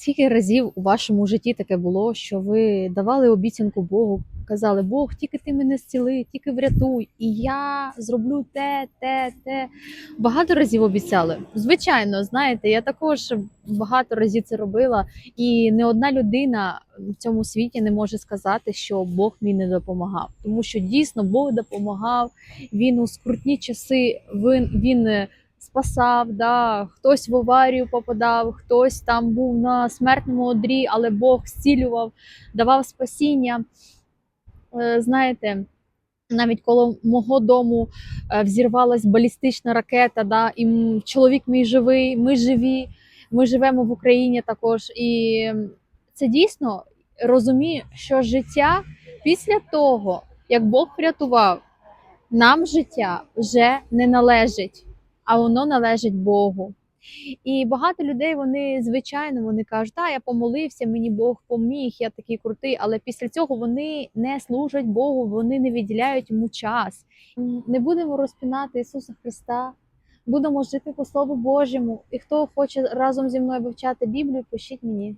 Скільки разів у вашому житті таке було, що ви давали обіцянку Богу, казали, Бог, тільки ти мене зціли, тільки врятуй, і я зроблю те, те, те. Багато разів обіцяли. Звичайно, знаєте, я також багато разів це робила, і не одна людина в цьому світі не може сказати, що Бог мені не допомагав, тому що дійсно Бог допомагав. Він у скрутні часи він, він спасав, да, хтось в аварію попадав, хтось там був на смертному одрі, але Бог зцілював, давав спасіння. Е, Знаєте, навіть коло мого дому е, взірвалась балістична ракета, да, і чоловік мій живий, ми живі, ми живемо в Україні також. І це дійсно розумію, що життя після того, як Бог врятував, нам життя вже не належить, а воно належить Богу. І багато людей вони звичайно вони кажуть, та я помолився, мені Бог поміг, я такий крутий. Але після цього вони не служать Богу, вони не виділяють йому час. Не будемо розпинати Ісуса Христа, будемо жити по Слову Божому. І хто хоче разом зі мною вивчати Біблію, пишіть мені.